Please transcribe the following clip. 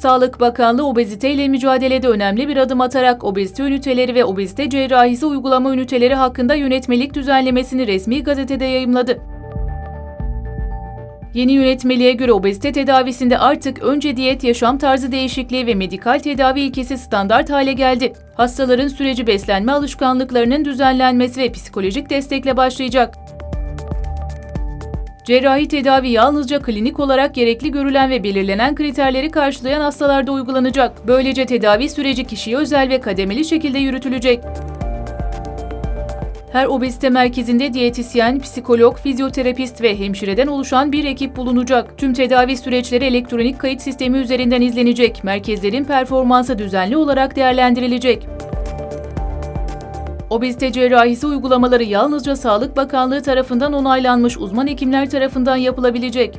Sağlık Bakanlığı obezite ile mücadelede önemli bir adım atarak obezite üniteleri ve obezite cerrahisi uygulama üniteleri hakkında yönetmelik düzenlemesini resmi gazetede yayımladı. Yeni yönetmeliğe göre obezite tedavisinde artık önce diyet, yaşam tarzı değişikliği ve medikal tedavi ilkesi standart hale geldi. Hastaların süreci beslenme alışkanlıklarının düzenlenmesi ve psikolojik destekle başlayacak. Cerrahi tedavi yalnızca klinik olarak gerekli görülen ve belirlenen kriterleri karşılayan hastalarda uygulanacak. Böylece tedavi süreci kişiye özel ve kademeli şekilde yürütülecek. Her obezite merkezinde diyetisyen, psikolog, fizyoterapist ve hemşireden oluşan bir ekip bulunacak. Tüm tedavi süreçleri elektronik kayıt sistemi üzerinden izlenecek. Merkezlerin performansı düzenli olarak değerlendirilecek. Obezite cerrahisi uygulamaları yalnızca Sağlık Bakanlığı tarafından onaylanmış uzman hekimler tarafından yapılabilecek.